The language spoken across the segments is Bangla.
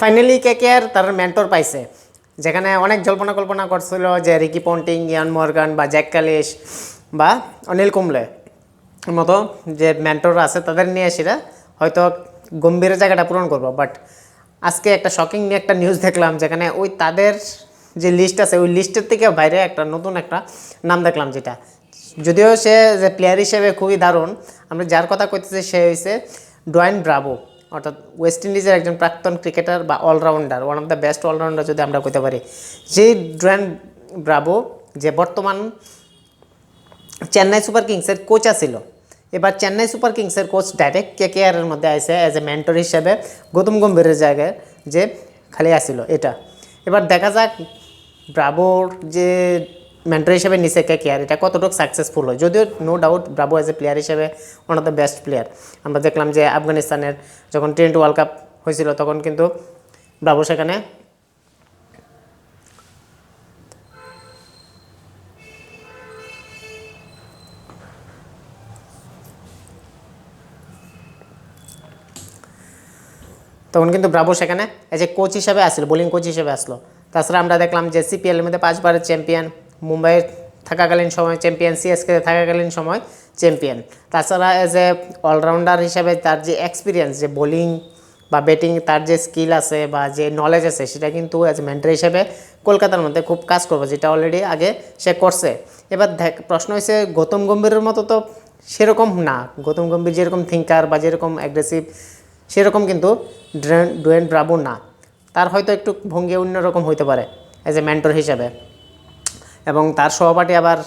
ফাইনালি কে কে আর তার মেন্টর পাইছে? যেখানে অনেক জল্পনা কল্পনা করছিল যে রিকি পন্টিং, ইয়ান মর্গান বা জ্যাক কালিশ বা অনিল কুমলে মতো যে মেন্টর আছে তাদের নিয়ে সেটা হয়তো গম্ভীরের জায়গাটা পূরণ করব বাট আজকে একটা শকিং নিয়ে একটা নিউজ দেখলাম, যেখানে ওই তাদের যে লিস্ট আছে, ওই লিস্টের থেকে বাইরে একটা নতুন একটা নাম দেখলাম যেটা। যদিও সে যে প্লেয়ার হিসেবে খুবই দারুণ, আমরা যার কথা কইতেছি সে হয়েছে ডোয়েন ব্রাভো। অর্থাৎ ওয়েস্ট ইন্ডিজের একজন প্রাক্তন ক্রিকেটার বা allrounder one of the best allrounder যদি আমরা কইতে পারি সেই ডোয়েন ব্রাভো যে বর্তমান চেন্নাই সুপার কিংসের কোচ ছিল এবার চেন্নাই সুপার কিংসের কোচ ডাইরেক্ট কে কে আরের মধ্যে আসে অ্যাজ এ মেন্টর হিসেবে গৌতম গম্ভীরের জায়গায় যে খালি আসিল এটা। এবার দেখা যাক ব্রাভোর যে মেন্টর হিসেবে নিচে কে কে আর এটা কতটুকু সাকসেসফুল হয়? যদিও no doubt Bravo as a player হিসেবে one of the best player আমরা দেখলাম যে আফগানিস্তানের যখন টেন্ট ওয়ার্ল্ড কাপ হয়েছিল, তখন কিন্তু ব্রাভো সেখানে তখন কিন্তু ব্রাভো সেখানে এজ এ কোচ হিসেবে আসলো বোলিং কোচ হিসেবে আসলো। তাছাড়া আমরা দেখলাম যে সিপিএলের মধ্যে পাঁচবারের চ্যাম্পিয়ন মুম্বাইয়ের থাকাকালীন সময় চ্যাম্পিয়ন সিএসকে থাকাকালীন সময় চ্যাম্পিয়ন তাছাড়া এজ এ অলরাউন্ডার হিসাবে তার যে এক্সপিরিয়েন্স যে বোলিং বা ব্যাটিং তার যে স্কিল আছে বা যে নলেজ আছে, সেটা কিন্তু অ্যাজ মেন্টর হিসেবে কলকাতার মধ্যে খুব কাজ করবে, যেটা অলরেডি আগে সে করছে। এবার দেখ, প্রশ্ন হয়েছে গৌতম গম্ভীরের মতো তো সেরকম না। গৌতম গম্ভীর যেরকম থিঙ্কার বা যেরকম অ্যাগ্রেসিভ সেরকম কিন্তু ড্রেন, ডুয়েন ব্রাভো না। তার হয়তো একটু ভঙ্গি অন্যরকম হইতে পারে অ্যাজ এ মেন্টর হিসাবে। এবং তার সহপাঠী আবার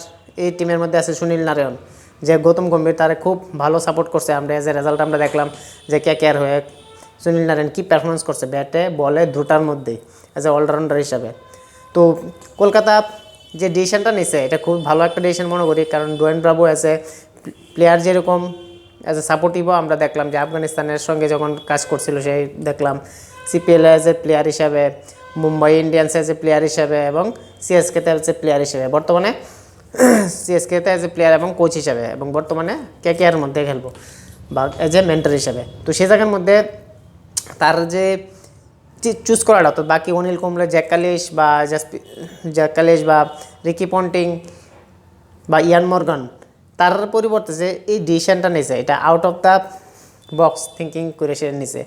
এই টিমের মধ্যে আছে সুনীল নারায়ণ, যে গৌতম গম্ভীর তারে খুব ভালো সাপোর্ট করছে। আমরা এ রেজাল্ট আমরা দেখলাম যে কে কেয়ার হয়ে সুনীল নারায়ণ কী পারফরমেন্স করছে। ব্যাটে, বলে, দুটার মধ্যেই অ্যাজ এ অলরাউন্ডার হিসাবে। তো কলকাতা যে ডিসিশনটা নিছে, এটা খুব ভালো একটা ডিসিশন মনে করি। কারণ Dwayne Bravo as a player যেরকম অ্যাজ এ সাপোর্টিভও আমরা দেখলাম যে আফগানিস্তানের সঙ্গে যখন কাজ করছিল, সেই দেখলাম সিপিএল অ্যাজ এ প্লেয়ার হিসাবে Mumbai Indians as a player হিসাবে এবং সিএসকেতে এ প্লেয়ার হিসেবে, বর্তমানে সিএসকেতে অ্যাজ এ প্লেয়ার এবং কোচ হিসাবে এবং বর্তমানে কে কে মধ্যে খেলব বা এজ এ মেন্টর হিসাবে। তো সেই জায়গার মধ্যে তার যে চুজ করাটা, অর্থাৎ বাকি অনিল কুমড়ে জ্যাকালিশ বা জ্যাকালিশ বা রিকি পন্টিং বা ইয়ান মর্গান তার পরিবর্তে যে এই ডিসিশনটা নিছে, এটা out of the box thinking করে সে নিছে।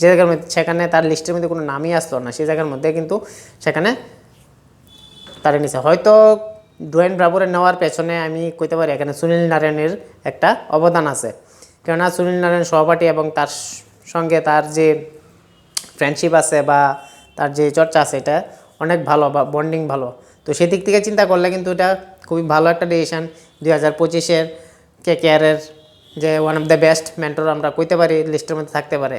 যে জায়গার মধ্যে সেখানে তার লিস্টের মধ্যে কোনো নামই আসলো না, সেই জায়গার মধ্যে কিন্তু সেখানে তারে নিছে। হয়তো ডোয়েন ব্রাভোরে নেওয়ার পেছনে আমি কইতে পারি, এখানে সুনীল নারায়ণের একটা অবদান আছে। কেননা সুনীল নারায়ণ সহপাঠী এবং তার সঙ্গে তার যে ফ্রেন্ডশিপ আছে বা তার যে চর্চা আছে, এটা অনেক ভালো বা বন্ডিং ভালো। তো সেদিক থেকে চিন্তা করলে কিন্তু এটা খুবই ভালো একটা ডিসিশন দুই হাজার পঁচিশের কে কেয়ারের যে one of the best mentor আমরা কইতে পারি, লিস্টের মধ্যে থাকতে পারে।